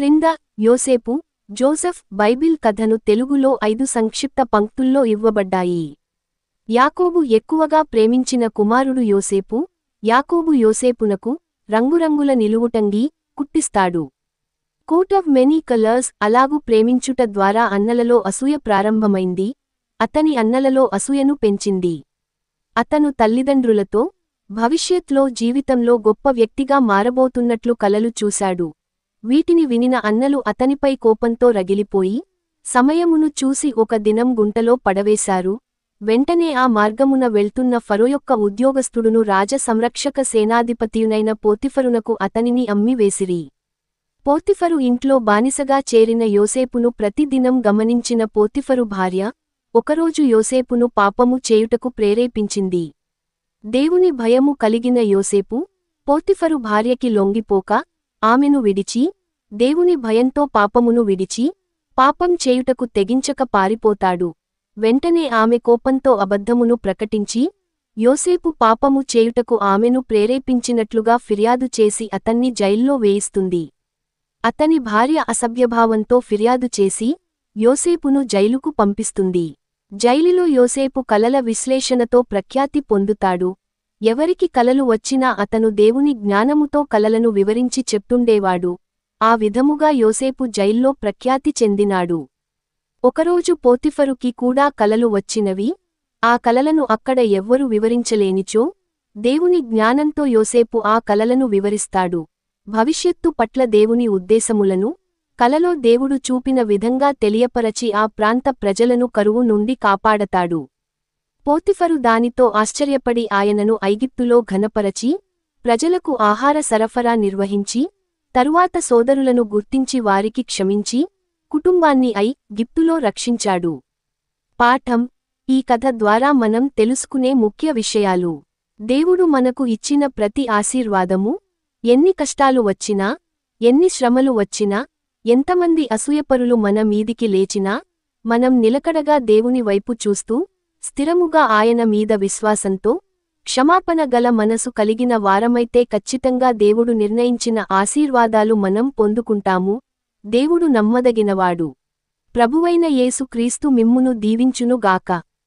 క్రింద యోసేపు Joseph Bible కథను తెలుగులో ఐదు సంక్షిప్త పంక్తుల్లో ఇవ్వబడ్డాయి. యాకోబు ఎక్కువగా ప్రేమించిన కుమారుడు యోసేపు యాకోబు యోసేపునకు రంగురంగుల నిలువుటంగి కుట్టిస్తాడు. కోట్ ఆఫ్ మెనీ కలర్స్ అలాగు ప్రేమించుట ద్వారా అన్నలలో అసూయ ప్రారంభమైంది అతని అన్నలలో అసూయను పెంచింది. అతను తల్లిదండ్రులతో భవిష్యత్లో జీవితంలో గొప్ప వ్యక్తిగా మారబోతున్నట్లు కలలు చూశాడు. వీటిని వినిన అన్నలు అతనిపై కోపంతో రగిలిపోయి సమయమును చూసి ఒక దినం గుంటలో పడవేశారు. వెంటనే ఆ మార్గమున వెళ్తున్న ఫరో యొక్క ఉద్యోగస్థుడును రాజ సంరక్షక సేనాధిపతియునైన పోతిఫరునకు అతనిని అమ్మి వేసిరి. పోతిఫరు ఇంట్లో బానిసగా చేరిన యోసేపును ప్రతిదినం గమనించిన పోతిఫరు భార్య ఒకరోజు యోసేపును పాపము చేయుటకు ప్రేరేపించింది. దేవుని భయము కలిగిన యోసేపు పోతిఫరు భార్యకి లొంగిపోక ఆమెను విడిచి దేవుని భయంతో పాపమును విడిచి పాపం చేయుటకు తెగించక పారిపోతాడు. వెంటనే ఆమె కోపంతో అబద్ధమును ప్రకటించి యోసేపు పాపము చేయుటకు ఆమెను ప్రేరేపించినట్లుగా ఫిర్యాదు చేసి అతన్ని జైల్లో వేయిస్తుంది. అతని భార్య అసభ్యభావంతో ఫిర్యాదు చేసి యోసేపును జైలుకు పంపిస్తుంది. జైలులో యోసేపు కలల విశ్లేషణతో ప్రఖ్యాతి పొందుతాడు. ఎవరికి కలలు వచ్చినా అతను దేవుని జ్ఞానముతో కలలను వివరించి చెప్తుండేవాడు. ఆ విధముగా యోసేపు జైల్లో ప్రఖ్యాతి చెందినాడు. ఒకరోజు పోతిఫరుకి కూడా కలలు వచ్చినవి. ఆ కలలను అక్కడ ఎవ్వరు వివరించలేనిచో దేవుని జ్ఞానంతో యోసేపు ఆ కలలను వివరిస్తాడు. భవిష్యత్తు పట్ల దేవుని ఉద్దేశములను కలలో దేవుడు చూపిన విధంగా తెలియపరచి ఆ ప్రాంత ప్రజలను కరువు నుండి కాపాడతాడు. పోతిఫరు దానితో ఆశ్చర్యపడి ఆయనను ఐగిప్తులో ఘనపరచి ప్రజలకు ఆహార సరఫరా నిర్వహించి తరువాత సోదరులను గుర్తించి వారికి క్షమించి కుటుంబాన్ని అయి గిప్తులో రక్షించాడు. పాఠం ఈ కథ ద్వారా మనం తెలుసుకునే ముఖ్య విషయాలు. దేవుడు మనకు ఇచ్చిన ప్రతి ఆశీర్వాదము ఎన్ని కష్టాలు వచ్చినా ఎన్ని శ్రమలు వచ్చినా ఎంతమంది అసూయపరులు మన మీదికి లేచినా మనం నిలకడగా దేవుని వైపు చూస్తూ స్థిరముగా ఆయన మీద విశ్వాసంతో క్షమాపణ గల మనసు కలిగిన వారమైతే ఖచ్చితంగా దేవుడు నిర్ణయించిన ఆశీర్వాదాలు మనం పొందుకుంటాము. దేవుడు నమ్మదగినవాడు. ప్రభువైన యేసు క్రీస్తు మిమ్మును దీవించునుగాక.